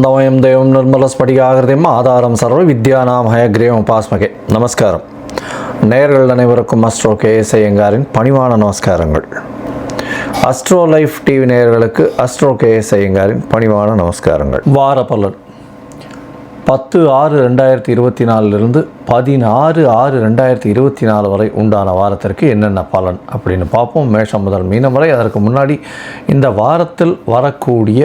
ఆనందమయం దేవం నిర్మల ஸ்படிகாகிருதியும் ஆதாரம் சர்வ வித்யானாம் ஹயக்ரீவம் உபாஸ்மகே நமஸ்காரம் நேயர்கள் அனைவருக்கும் அஸ்ட்ரோ கே எஸ் பணிவான நமஸ்காரங்கள் அஸ்ட்ரோ லைஃப் டிவி நேயர்களுக்கு அஸ்ட்ரோ கே எஸ் பணிவான நமஸ்காரங்கள் வார பலன் பத்து ஆறு ரெண்டாயிரத்தி இருபத்தி நாலுலேருந்து பதினாறு ஆறு ரெண்டாயிரத்தி இருபத்தி நாலு வரை உண்டான வாரத்திற்கு என்னென்ன பலன் அப்படின்னு பார்ப்போம். மேஷம் முதல் மீனம் வரை அதற்கு முன்னாடி இந்த வாரத்தில் வரக்கூடிய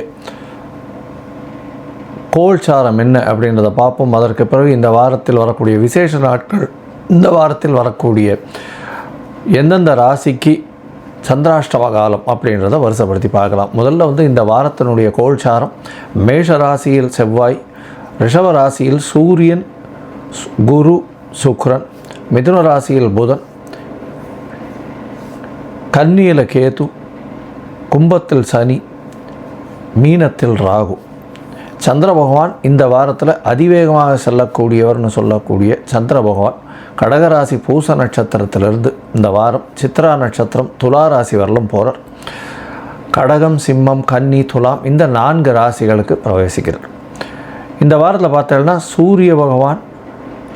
கோல்சாரம் என்ன அப்படின்றத பார்ப்போம். அதற்கு பிறகு இந்த வாரத்தில் வரக்கூடிய விசேஷ நாட்கள் இந்த வாரத்தில் வரக்கூடிய எந்தெந்த ராசிக்கு சந்திராஷ்டம காலம் அப்படின்றத வருஷப்படுத்தி பார்க்கலாம். முதல்ல வந்து இந்த வாரத்தினுடைய கோல்சாரம் மேஷ ராசியில் செவ்வாய் ரிஷப ராசியில் சூரியன் குரு சுக்ரன் மிதுன ராசியில் புதன் கன்னியில் கேது கும்பத்தில் சனி மீனத்தில் ராகு. சந்திர பகவான் இந்த வாரத்தில் அதிவேகமாக செல்லக்கூடியவர்னு சொல்லக்கூடிய சந்திர பகவான் கடகராசி பூச நட்சத்திரத்திலிருந்து இந்த வாரம் சித்ரா நட்சத்திரம் துலா ராசி வரலும் போகிறார் கடகம் சிம்மம் கன்னி துலாம் இந்த நான்கு ராசிகளுக்கு பிரவேசிக்கிறார். இந்த வாரத்தில் பார்த்தோம்னா சூரிய பகவான்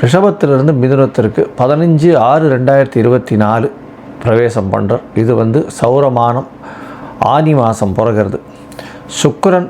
ரிஷபத்திலிருந்து மிதுனத்திற்கு பதினஞ்சு ஆறு ரெண்டாயிரத்தி இருபத்தி நாலு பிரவேசம் பண்ணுறார் இது வந்து சௌரமானம் ஆனி மாதம் பிறகிறது. சுக்கரன்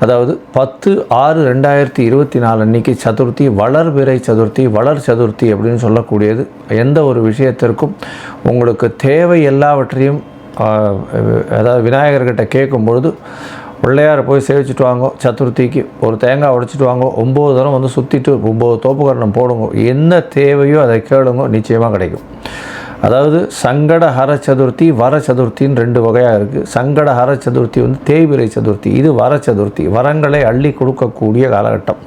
அதாவது பத்து ஆறு ரெண்டாயிரத்தி இருபத்தி நாலு அன்னைக்கு சதுர்த்தி வளர்பிறை சதுர்த்தி வளர் சதுர்த்தி அப்படின்னு சொல்லக்கூடியது எந்த ஒரு விஷயத்திற்கும் உங்களுக்கு தேவை எல்லாவற்றையும் அதாவது விநாயகர்கிட்ட கேட்கும் பொழுது பிள்ளையாரை போய் சேவிச்சுட்டு வாங்கோ சதுர்த்திக்கு ஒரு தேங்காய் உடைச்சிட்டு வாங்கோ ஒம்பது தரம் வந்து சுற்றிட்டு ஒம்பது தோப்புக்கரணம் போடுங்க என்ன தேவையோ அதை கேளுங்க நிச்சயமாக கிடைக்கும். அதாவது சங்கட ஹர சதுர்த்தி வர சதுர்த்தின்னு ரெண்டு வகையாக இருக்குது சங்கட ஹர சதுர்த்தி வந்து தேய்பிரை சதுர்த்தி. இது வர சதுர்த்தி. வரங்களை அள்ளி கொடுக்கக்கூடிய காலகட்டம்.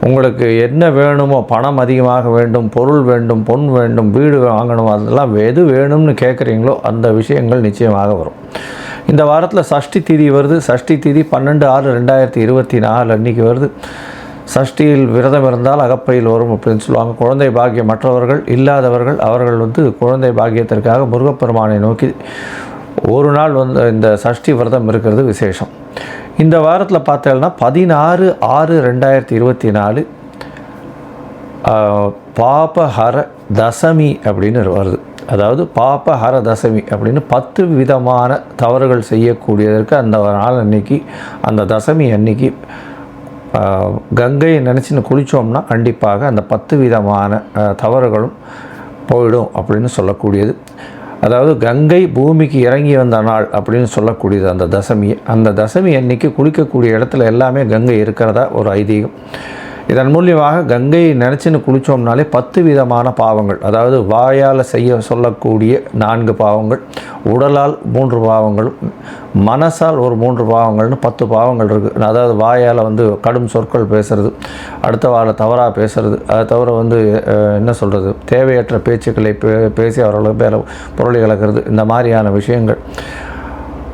உங்களுக்கு என்ன வேணுமோ பணம் அதிகமாக வேண்டும் பொருள் வேண்டும் பொன் வேண்டும் வீடு வாங்கணும் அதெல்லாம் எது வேணும்னு கேட்குறீங்களோ அந்த விஷயங்கள் நிச்சயமாக வரும். இந்த வாரத்தில் சஷ்டி திதி வருது. சஷ்டி திதி பன்னெண்டு ஆறு ரெண்டாயிரத்தி இருபத்தி நாலு அன்னைக்கு வருது. சஷ்டியில் விரதம் இருந்தால் அகப்பையில் வரும் அப்படின்னு சொல்லுவாங்க. குழந்தை பாக்கியம் மற்றவர்கள் இல்லாதவர்கள் அவர்கள் வந்து குழந்தை பாக்கியத்திற்காக முருகப்பெருமானை நோக்கி ஒரு நாள் வந்து இந்த சஷ்டி விரதம் இருக்கிறது விசேஷம். இந்த வாரத்தில் பார்த்தேன்னா பதினாறு ஆறு ரெண்டாயிரத்தி இருபத்தி நாலு பாபஹர தசமி அப்படின்னு வருது. அதாவது பாபஹர தசமி அப்படின்னு பத்து விதமான தவறுகள் செய்யக்கூடியதற்கு அந்த நாள் அன்னைக்கு அந்த தசமி அன்னைக்கு கங்கையை நினச்சின்னு குளித்தோம்னா கண்டிப்பாக அந்த பத்து விதமான தவறுகளும் போயிடும் அப்படின்னு சொல்லக்கூடியது. அதாவது கங்கை பூமிக்கு இறங்கி வந்த நாள் அப்படின்னு சொல்லக்கூடியது அந்த தசமியை அந்த தசமி அன்னைக்கு குளிக்கக்கூடிய இடத்துல எல்லாமே கங்கை இருக்கிறதா ஒரு ஐதீகம். இதன் மூலியமாக கங்கையை நினச்சின்னு குளித்தோம்னாலே பத்து விதமான பாவங்கள். அதாவது வாயால் செய்ய சொல்லக்கூடிய நான்கு பாவங்கள் உடலால் மூன்று பாவங்களும் மனசால் ஒரு மூன்று பாவங்கள்னு பத்து பாவங்கள் இருக்குது அதாவது வாயால் வந்து கடும் சொற்கள் பேசுறது அடுத்த வார தவறாக பேசுறது. அதை தவிர வந்து என்ன சொல்கிறது தேவையற்ற பேச்சுக்களை பே பேசி அவர்களுக்கு பேர பொருளை கலக்கிறது இந்த மாதிரியான விஷயங்கள்.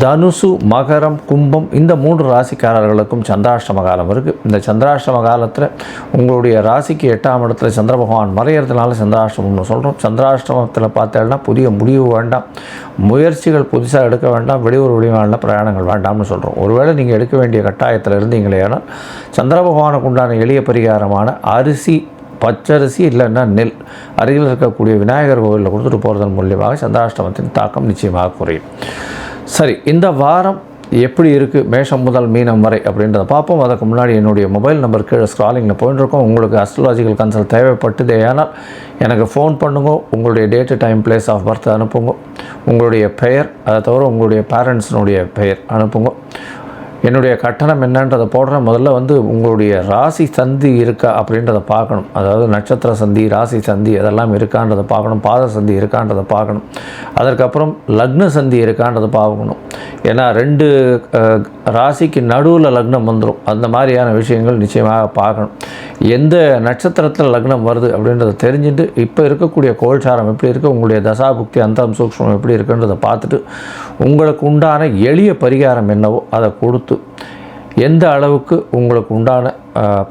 தனுசு மகரம் கும்பம் இந்த மூன்று ராசிக்காரர்களுக்கும் சந்திராஷ்டம காலம் இருக்குது இந்த சந்திராஷ்டம காலத்தில் உங்களுடைய ராசிக்கு எட்டாம் இடத்துல சந்திர பகவான் மறையிறதுனால சந்திராஷ்டமம்னு சொல்கிறோம் சந்திராஷ்டமத்தில் பார்த்தேன்னா புதிய முடிவு வேண்டாம். முயற்சிகள் புதுசாக எடுக்க வேண்டாம். வெளியூர் வெளிமாநில பிரயாணங்கள் வேண்டாம்னு சொல்கிறோம் ஒருவேளை நீங்கள் எடுக்க வேண்டிய கட்டாயத்தில் இருந்தீங்களே ஆனால் சந்திர பகவானுக்கு உண்டான எளிய பரிகாரமான அரிசி பச்சரிசி இல்லைன்னா நெல். அருகில் இருக்கக்கூடிய விநாயகர் கோவிலில் கொடுத்துட்டு போகிறதன் மூலியமாக சந்திராஷ்டமத்தின் தாக்கம் நிச்சயமாக குறையும். சரி இந்த வாரம் எப்படி இருக்குது மேஷம் முதல் மீனம் வரை அப்படின்றத பார்ப்போம். அதுக்கு முன்னாடி என்னுடைய மொபைல் நம்பர் கீழே ஸ்க்ராலிங்கில் போயிட்டுருக்கோம் உங்களுக்கு அஸ்ட்ராலஜிக்கல் கன்சல்ட் தேவைப்பட்டது ஆனால் எனக்கு ஃபோன் பண்ணுங்க. உங்களுடைய date time place of birth அனுப்புங்க. உங்களுடைய பெயர் அதை தவிர உங்களுடைய பேரண்ட்ஸினுடைய பெயர் அனுப்புங்க. என்னுடைய கட்டணம் என்னன்றதை போடுறேன் முதல்ல வந்து உங்களுடைய ராசி சந்தி இருக்கா அப்படின்றத பார்க்கணும். அதாவது நட்சத்திர சந்தி ராசி சந்தி அதெல்லாம் இருக்கான்றதை பார்க்கணும். பாத சந்தி இருக்கான்றதை பார்க்கணும். அதற்கப்புறம் லக்ன சந்தி இருக்கான்றதை பார்க்கணும். ஏன்னா ரெண்டு ராசிக்கு நடுவில் லக்னம் வந்துடும் அந்த மாதிரியான விஷயங்கள் நிச்சயமாக பார்க்கணும். எந்த நட்சத்திரத்தில் லக்னம் வருது அப்படின்றத தெரிஞ்சுட்டு இப்போ இருக்கக்கூடிய கோல்சாரம் எப்படி இருக்குது உங்களுடைய தசாபுக்தி அந்தம் சூக்ஷ்மம் எப்படி இருக்குன்றதை பார்த்துட்டு உங்களுக்கு உண்டான எளிய பரிகாரம் என்னவோ அதை கொடுத்து எந்த அளவுக்கு உங்களுக்கு உண்டான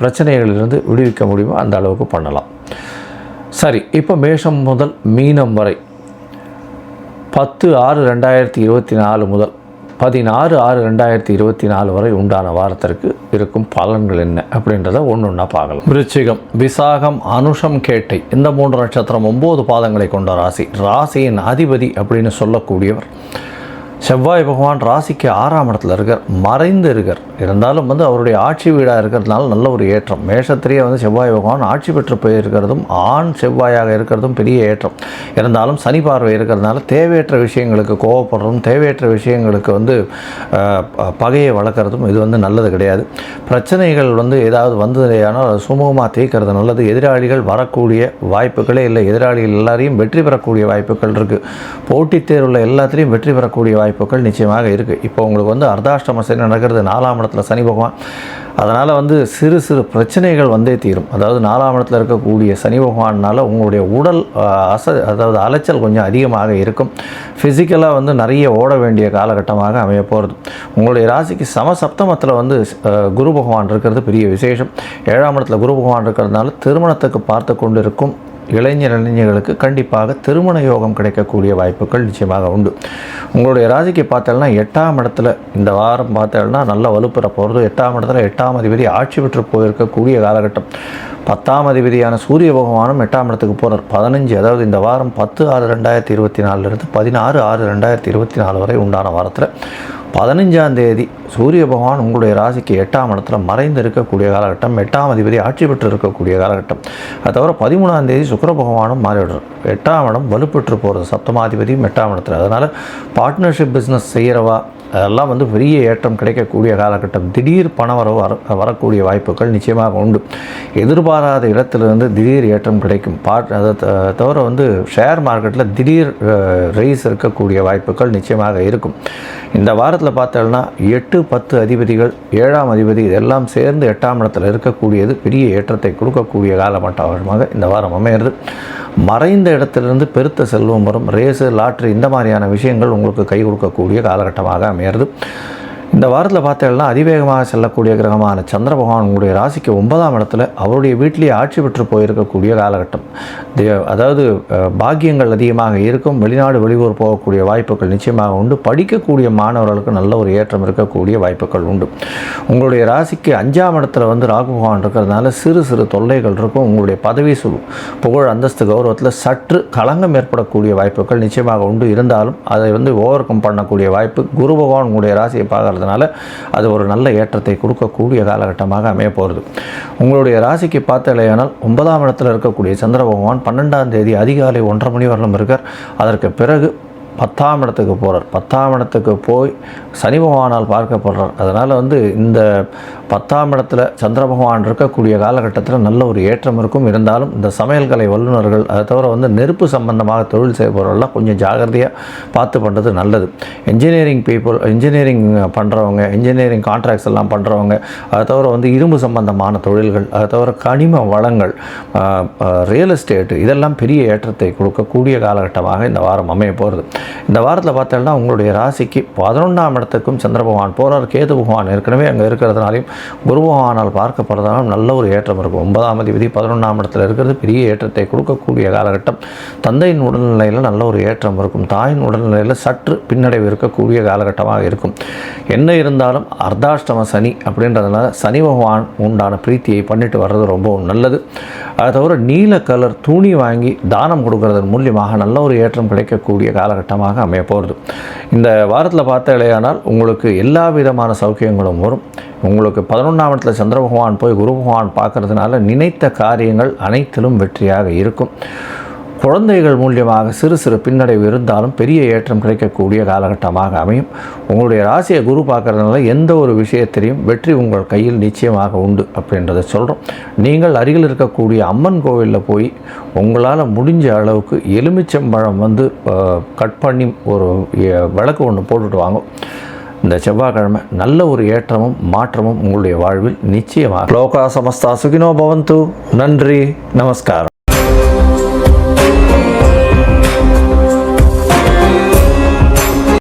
பிரச்சனைகளிலிருந்து விடுவிக்க முடியுமோ அந்த அளவுக்கு பண்ணலாம். சரி இப்போ மேஷம் முதல் மீனம் வரை பத்து ஆறு ரெண்டாயிரத்தி இருபத்தி நாலு முதல் பதினாறு ஆறு ரெண்டாயிரத்தி இருபத்தி நாலு வரை உண்டான வாரத்திற்கு இருக்கும் பலன்கள் என்ன அப்படின்றத ஒன்று ஒன்றா பார்க்கலாம். விருச்சிகம் விசாகம் அனுஷம் கேட்டை இந்த மூன்று நட்சத்திரம் ஒம்பது பாதங்களை கொண்ட ராசி. ராசியின் அதிபதி அப்படின்னு சொல்லக்கூடியவர் செவ்வாய் பகவான் ராசிக்கு ஆறாம் இடத்துல இருக்கார் மறைந்து இருக்கார். இருந்தாலும் வந்து அவருடைய ஆட்சி வீடாக இருக்கிறதுனால நல்ல ஒரு ஏற்றம். மேஷத்திலேயே வந்து செவ்வாய் பகவான் ஆட்சி பெற்று போயிருக்கிறதும் ஆண் செவ்வாயாக இருக்கிறதும் பெரிய ஏற்றம். இருந்தாலும் சனி பார்வை இருக்கிறதுனால தேவையற்ற விஷயங்களுக்கு கோவப்படுறதும் தேவையற்ற விஷயங்களுக்கு வந்து பகையை வளர்க்குறதும் இது வந்து நல்லது கிடையாது. பிரச்சனைகள் வந்து ஏதாவது வந்ததுனால் அது சுமூகமாக தீர்க்கிறது நல்லது. எதிராளிகள் வரக்கூடிய வாய்ப்புகளே இல்லை. எதிராளிகள் எல்லாரையும் வெற்றி பெறக்கூடிய வாய்ப்புகள் இருக்குது போட்டித் தேர்வில் எல்லாத்திலையும் வெற்றி பெறக்கூடிய வாய்ப்பு வாய்ப்புகள் நிச்சயமாக இருக்குது இப்போ உங்களுக்கு வந்து அர்த்தாஷ்டம சனி நடக்கிறது நாலாம் இடத்துல சனி பகவான். அதனால் வந்து சிறு சிறு பிரச்சனைகள் வந்தே தீரும். அதாவது நாலாம் இடத்துல இருக்கக்கூடிய சனி பகவானால் உங்களுடைய உடல் அச அதாவது அலைச்சல் கொஞ்சம் அதிகமாக இருக்கும். ஃபிசிக்கலாக வந்து நிறைய ஓட வேண்டிய காலகட்டமாக அமைய போகிறது உங்களுடைய ராசிக்கு சமசப்தமத்தில் வந்து குரு பகவான் இருக்கிறது பெரிய விசேஷம். ஏழாம் இடத்துல குரு பகவான் இருக்கிறதுனால திருமணத்துக்கு பார்த்து கொண்டு இருக்கும் இளைஞர் இளைஞர்களுக்கு கண்டிப்பாக திருமண யோகம் கிடைக்கக்கூடிய வாய்ப்புகள் நிச்சயமாக உண்டு. உங்களுடைய ராசிக்கு பார்த்தோம்னா எட்டாம் இடத்துல இந்த வாரம் பார்த்தோம்னா நல்ல வலுப்புற போகிறது எட்டாம் இடத்துல எட்டாம் அதிபதி ஆட்சி பெற்று போயிருக்கக்கூடிய காலகட்டம். பத்தாம் அதிபதியான சூரிய பகவானும் எட்டாம் இடத்துக்கு போகிறார் பதினஞ்சு அதாவது இந்த வாரம் பத்து ஆறு ரெண்டாயிரத்தி இருபத்தி நாலுலேருந்து பதினாறு ஆறு ரெண்டாயிரத்தி இருபத்தி நாலு வரை உண்டான வாரத்தில் பதினஞ்சாம் தேதி சூரிய பகவான் உங்களுடைய ராசிக்கு எட்டாம் இடத்துல மறைந்து இருக்கக்கூடிய காலகட்டம். எட்டாம் அதிபதி ஆட்சி பெற்று இருக்கக்கூடிய காலகட்டம். அது தவிர பதிமூணாம் தேதி சுக்கர பகவானும் மாறிவிடுறார். எட்டாம் இடம் வலுப்பெற்று போகிறது சப்தமாதிபதியும் எட்டாம் இடத்துல. அதனால் பார்ட்னர்ஷிப் பிஸ்னஸ் செய்கிறவா அதெல்லாம் வந்து பெரிய ஏற்றம் கிடைக்கக்கூடிய காலகட்டம். திடீர் பணவரவு வர வரக்கூடிய வாய்ப்புகள் நிச்சயமாக உண்டு. எதிர்பாராத இடத்துலேருந்து திடீர் ஏற்றம் கிடைக்கும். பாட் அதை தவிர வந்து ஷேர் மார்க்கெட்டில் திடீர் ரைஸ் இருக்கக்கூடிய வாய்ப்புகள் நிச்சயமாக இருக்கும். இந்த வாரத்தில் பார்த்தோம்னா எட்டு பத்து அதிபதிகள் ஏழாம் அதிபதி இதெல்லாம் சேர்ந்து எட்டாம் இடத்துல இருக்கக்கூடியது பெரிய ஏற்றத்தை கொடுக்கக்கூடிய காலகட்டமாக இந்த வாரம் அமையிறது மறைந்த இடத்திலிருந்து பெருத்த செல்வம் வரும். ரேஸு லாட்ரி இந்த மாதிரியான விஷயங்கள் உங்களுக்கு கை கொடுக்கக்கூடிய காலகட்டமாக அமையிறது இந்த வாரத்தில் பார்த்தீங்கன்னா அதிவேகமாக செல்லக்கூடிய கிரகமான சந்திர பகவானுடைய உங்களுடைய ராசிக்கு ஒன்பதாம் இடத்துல அவருடைய வீட்டிலேயே ஆட்சி பெற்று போயிருக்கக்கூடிய காலகட்டம். தே- அதாவது பாக்கியங்கள் அதிகமாக இருக்கும் வெளிநாடு வெளியூர் போகக்கூடிய வாய்ப்புகள் நிச்சயமாக உண்டு. படிக்கக்கூடிய மாணவர்களுக்கு நல்ல ஒரு ஏற்றம் இருக்கக்கூடிய வாய்ப்புகள் உண்டு. உங்களுடைய ராசிக்கு அஞ்சாம் இடத்துல வந்து ராகு பகவான் இருக்கிறதுனால சிறு சிறு தொல்லைகள் இருக்கும். உங்களுடைய பதவி சு புகழ் அந்தஸ்து கௌரவத்தில் சற்று களங்கம் ஏற்படக்கூடிய வாய்ப்புகள் நிச்சயமாக உண்டு. இருந்தாலும் அதை வந்து ஓவர் கம் பண்ணக்கூடிய வாய்ப்பு குரு பகவான் உங்களுடைய ராசியை இருக்கிறதுனால அது ஒரு நல்ல ஏற்றத்தை கொடுக்கக்கூடிய காலகட்டமாக அமைய போகிறது. உங்களுடைய ராசிக்கு பார்த்தலையானால் ஒன்பதாம் இடத்தில் இருக்கக்கூடிய சந்திர பகவான் பன்னெண்டாம் தேதி அதிகாலை ஒன்றரை மணி வரலும் இருக்கார். அதற்கு பிறகு பத்தாம் இடத்துக்கு போகிறார் பத்தாம் இடத்துக்கு போய் சனி பகவானால் பார்க்கப்படுறார். அதனால் வந்து இந்த பத்தாம் இடத்துல சந்திர பகவான் இருக்கக்கூடிய காலகட்டத்தில் நல்ல ஒரு ஏற்றம் இருக்கும். இருந்தாலும் இந்த சமையல் கலை வல்லுநர்கள் அதை தவிர வந்து நெருப்பு சம்பந்தமாக தொழில் செய்பவர்கள்லாம் கொஞ்சம் ஜாகிரதையாக பார்த்து பண்ணுறது நல்லது. இன்ஜினியரிங் பீப்புள் இன்ஜினியரிங் பண்ணுறவங்க இன்ஜினியரிங் கான்ட்ராக்ட்ஸ் எல்லாம் பண்ணுறவங்க அதை தவிர வந்து இரும்பு சம்பந்தமான தொழில்கள் அதை தவிர கனிம வளங்கள் ரியல் எஸ்டேட்டு இதெல்லாம் பெரிய ஏற்றத்தை கொடுக்கக்கூடிய காலகட்டமாக இந்த வாரம் அமைய போகிறது இந்த வாரத்தில் பார்த்தோம்னா உங்களுடைய ராசிக்கு பதினொன்றாம் இடத்துக்கும் சந்திர பகவான் போகிறார் கேது பகவான் ஏற்கனவே அங்கே இருக்கிறதுனாலையும் குரு பகவானால் பார்க்கப்படுறதுனாலும் நல்ல ஒரு ஏற்றம் இருக்கும் ஒன்பதாம் அதிபதி பதினொன்றாம் இடத்துல இருக்கிறது பெரிய ஏற்றத்தை கொடுக்கக்கூடிய காலகட்டம். தந்தையின் உடல்நிலையில் நல்ல ஒரு ஏற்றம் இருக்கும். தாயின் உடல்நிலையில் சற்று பின்னடைவு இருக்கக்கூடிய காலகட்டமாக இருக்கும். என்ன இருந்தாலும் அர்த்தாஷ்டம சனி அப்படின்றதுனால சனி பகவான் உண்டான பிரீத்தியை பண்ணிட்டு வர்றது ரொம்பவும் நல்லது. அதை தவிர நீல கலர் துணி வாங்கி தானம் கொடுக்கறதன் மூலியமாக நல்ல ஒரு ஏற்றம் கிடைக்கக்கூடிய காலகட்டம் காலகட்டமாக அமைய போகிறது. இந்த வாரத்தில் பார்த்த இல்லையானால் உங்களுக்கு எல்லா விதமான சௌக்கியங்களும் வரும். உங்களுக்கு பதினொன்றாம் இடத்துல சந்திர பகவான் போய் குரு பகவான் பார்க்கறதுனால நினைத்த காரியங்கள் அனைத்திலும் வெற்றியாக இருக்கும். குழந்தைகள் மூலியமாக சிறு சிறு பின்னடைவு இருந்தாலும் பெரிய ஏற்றம் கிடைக்கக்கூடிய காலகட்டமாக அமையும். உங்களுடைய ராசியை குரு பார்க்கறதுனால எந்த ஒரு விஷயத்திலையும் வெற்றி உங்கள் கையில் நிச்சயமாக உண்டு அப்படின்றத சொல்கிறோம் நீங்கள் அருகில் இருக்கக்கூடிய அம்மன் கோவிலில் போய் உங்களால் முடிஞ்ச அளவுக்கு எலுமிச்சம்பழம் வந்து கட் பண்ணி ஒரு விளக்கு ஒன்று போட்டுட்டு வாங்க. இந்த செவ்வாய்க்கிழமை நல்ல ஒரு ஏற்றமும் மாற்றமும் உங்களுடைய வாழ்வில் நிச்சயமாக. லோகா சமஸ்தா சுகினோ பவந்து. நன்றி. நமஸ்காரம்.